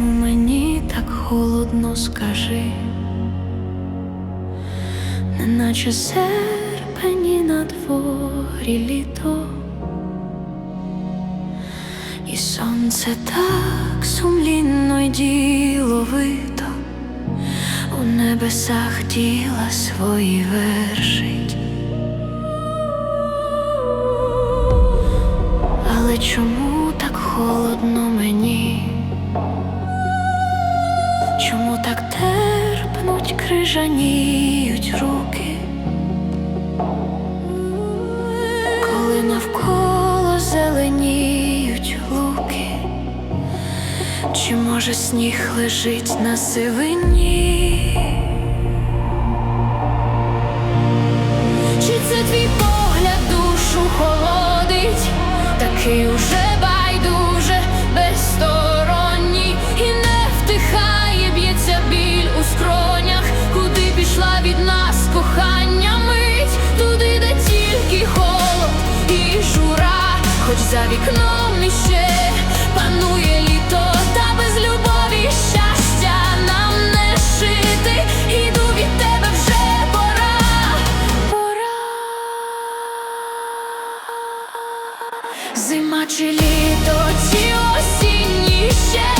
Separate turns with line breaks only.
Чому мені так холодно, скажи, неначе серпені на дворі літо, і сонце так сумлінно й діловито у небесах діла свої вершить. Але чому так холодно мені? Чому так терпнуть, крижаніють руки? Коли навколо зеленіють луки, чи може сніг лежить на сивині? за вікном іще. Панує літо, та без любові щастя нам не шити. Іду від тебе вже пора, пора, зима чи літо, ці осінні ще.